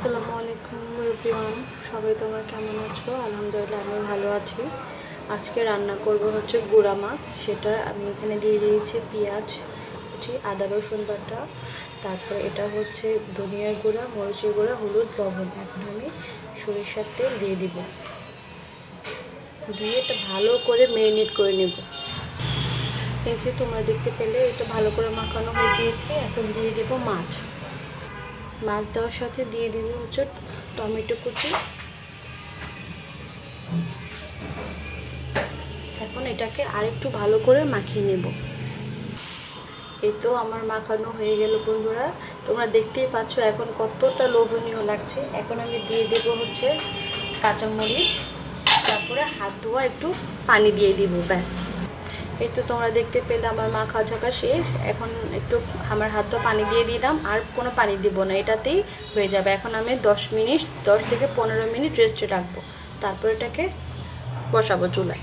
আসসালামু আলাইকুম, এভরিওয়ান। সবাই তোমরা কেমন আছো? আলহামদুলিল্লাহ, আমি ভালো আছি। আজকে রান্না করব হচ্ছে গুঁড়া মাছ। সেটা আমি এখানে দিয়ে দিয়েছি পেঁয়াজ, কুচি, আদা, রসুন বাটা। তারপর এটা হচ্ছে ধনিয়ার গুঁড়া, মরিচের গুঁড়া, হলুদ, লবণ। এখন আমি সরিষার তেল দিয়ে দিব। দিয়ে এটা ভালো করে ম্যারিনেট করে নেব। এই যে তোমরা দেখতে পেলে, এটা ভালো করে মাখানো হয়ে গিয়েছে। এখন দিয়ে দেবো মাছ। মাছ দেওয়ার সাথে দিয়ে দিব হচ্ছে টমেটো কুচি। এখন এটাকে আরেকটু ভালো করে মাখিয়ে নেব। এই তো আমার মাখানো হয়ে গেল বন্ধুরা, তোমরা দেখতেই পাচ্ছ এখন কতটা লোভনীয় লাগছে। এখন আমি দিয়ে দেব হচ্ছে কাঁচামরিচ, তারপরে হাত ধোয়া একটু পানি দিয়ে দিব, ব্যাস। এই তো তোমরা দেখতে পেলে আমার মা খাওয়া ঝাঁকা শেষ। এখন একটু আমার হাত তো পানি দিয়ে দিলাম, আর কোনো পানি দিব না। এটাতেই হয়ে যাবে। এখন আমি দশ মিনিট, দশ থেকে পনেরো মিনিট রেস্টে রাখব। তারপর এটাকে বসাবো চুলায়।